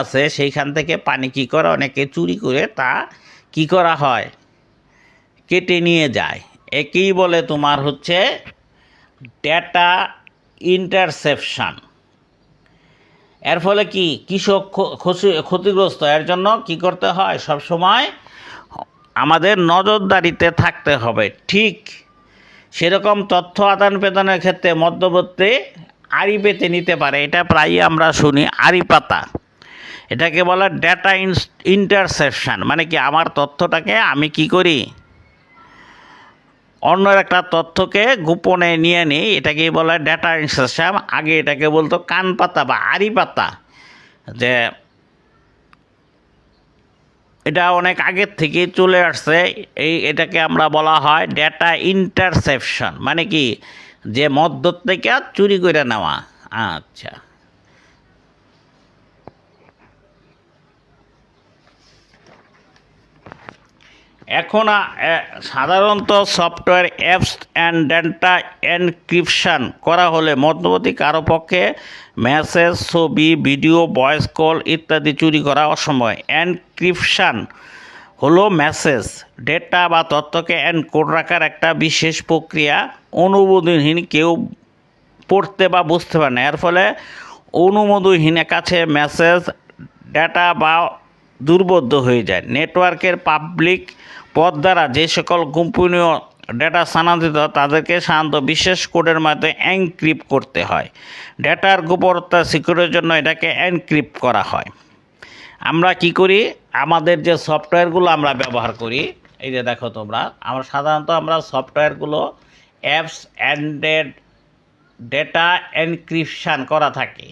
আছে, সেইখান থেকে পানি কি করে অনেকে চুরি করে তা কি করা হয়? কেটে নিয়ে যায়। একেই বলে তোমার হচ্ছে ডেটা ইন্টারসেপশন এর ফলে কি? কৃষক ক্ষতিগ্রস্ত। এর জন্য কি করতে হয়? সব সময় আমাদের নজরদারিতে থাকতে হবে। ঠিক সেরকম তথ্য আদান প্রদানের ক্ষেত্রে মধ্যবর্তী আড়ি পেতে নিতে পারে। এটা প্রায়ই আমরা শুনি আড়ি পাতা। এটাকে বলে ডেটা ইন্টারসেপশন মানে কি আমার তথ্যটাকে আমি কি করি? অন্য একটা তথ্যকে গোপনে নিয়ে নিই এটাকে বলে ডেটা ইনসেপশন আগে এটাকে বলতো কান পাতা বা আরি পাতা। যে এটা অনেক আগের থেকে চলে আসছে, এই এটাকে আমরা বলা হয় ডেটা ইন্টারসেপশন মানে কি যে মধ্য থেকে চুরি করে নেওয়া। আচ্ছা। এখন সাধারণত software apps and data encryption করা হলে মধ্যবর্তী কারও পক্ষে মেসেজ, ছবি, ভিডিও, ভয়েস কল ইত্যাদি চুরি করা অসময় এনক্রিপশন হলো মেসেজ, ডেটা বা তথ্যকে এনকোড রাখার একটা বিশেষ প্রক্রিয়া। অনুমোদনহীন কেউ পড়তে বা বুঝতে পারে না। এর ফলে অনুমোদনহীনের কাছে মেসেজ, ডেটা বা দুর্বোধ্য হয়ে যায়। নেটওয়ার্কের পাবলিক পথ দ্বারা যে সকল গোপনীয় ডেটা স্থানান্তরিত, তাদেরকে সাধারণত বিশেষ কোডের মাধ্যমে এনক্রিপ্ট করতে হয়। ডেটার গোপনতা সিকিউরিটির জন্য এটাকে এনক্রিপ্ট করা হয়। আমরা কি করি? আমাদের যে সফটওয়্যারগুলো আমরা ব্যবহার করি, এই যে দেখো তোমরা, আমরা সাধারণত আমরা সফটওয়্যারগুলো অ্যাপস অ্যান্ডেড ডেটা এনক্রিপশান করা থাকে।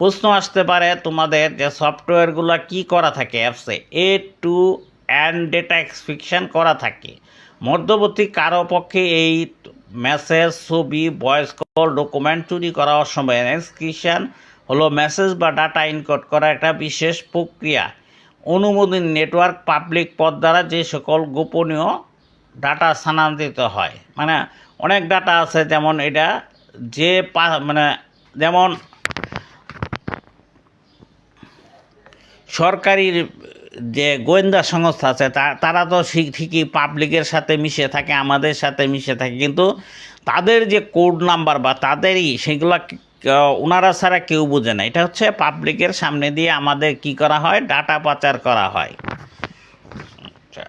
প্রশ্ন আসতে পারে তোমাদের যে সফটওয়্যারগুলো কি করা থাকে অ্যাপসে এ? টু অ্যান্ড ডেটা এক্সফিকশান করা থাকে। মধ্যবর্তী কারও পক্ষে এই মেসেজ ছবি ভয়েস কল ডকুমেন্ট চুরি করা অসম্ভব এনক্রিপশান হলো মেসেজ বা ডাটা ইনকোড করা একটা বিশেষ প্রক্রিয়া। অনুমোদন নেটওয়ার্ক পাবলিক পথ দ্বারা যে সকল গোপনীয় ডাটা স্থানান্তরিত হয়। মানে অনেক ডাটা আছে যেমন এটা যে মানে যেমন সরকারি যে গোয়েন্দা সংস্থা আছে তারা তো ঠিক- ঠিকই পাবলিকের সাথে মিশে থাকে, আমাদের সাথে মিশে থাকে, কিন্তু তাদের যে কোড নাম্বার বা তাদেরই সেগুলো ওনারা ছাড়া কেউ বোঝে না। এটা হচ্ছে পাবলিকের সামনে দিয়ে আমাদের কি করা হয়? ডাটা পাচার করা হয়। আচ্ছা।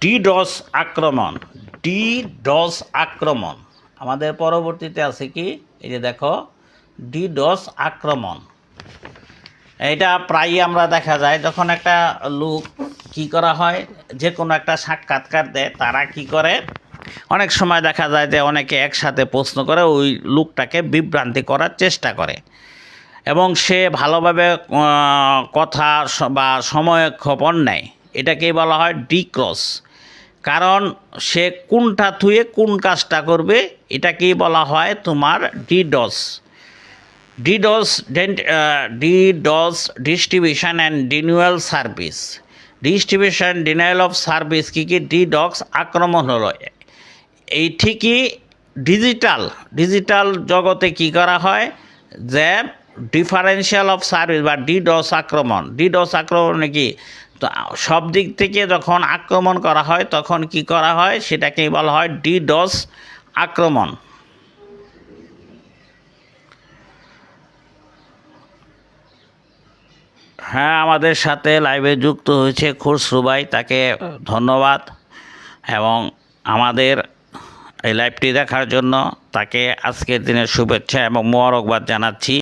ডিডস আক্রমণ। ডিডস আক্রমণ। আমাদের পরবর্তীতে আছে কি? এই যে দেখো। ডিডস আক্রমণ। এটা প্রায়ই আমরা দেখা যায়, যখন একটা লোক কি করা হয় যে কোনো একটা সাক্ষাৎকার দেয়, তারা কি করে? অনেক সময় দেখা যায় যে অনেকে একসাথে প্রশ্ন করে, ওই লোকটাকে বিভ্রান্তি করার চেষ্টা করে। এবং সে ভালোভাবে কথা বা সময় খবর নেয়। এটাকেই বলা হয় ডিক্রস কারণ সে কোনটা থুয়ে কোন কাজটা করবে, এটাকেই বলা হয় তোমার DDoS. DDoS DDoS distribution and denial service distribution denial of service কী কী ডিডক্স আক্রমণ হলো? এই ঠিকই ডিজিটাল ডিজিটাল জগতে কি করা হয়? যে ডিফারেন্সিয়াল অফ সার্ভিস বা ডিডস আক্রমণ। ডিডস আক্রমণ কি? তো সব দিক থেকে যখন আক্রমণ করা হয়, তখন কি করা হয়? সেটাকেই বলা হয় ডিডস আক্রমণ। হ্যাঁ আমাদের সাথে লাইভে যুক্ত হয়েছে খুরসরু ভাই তাকে ধন্যবাদ। এবং আমাদের এই লাইভটি দেখার জন্য তাকে আজকের দিনের শুভেচ্ছা এবং মোবারকবাদ জানাচ্ছি।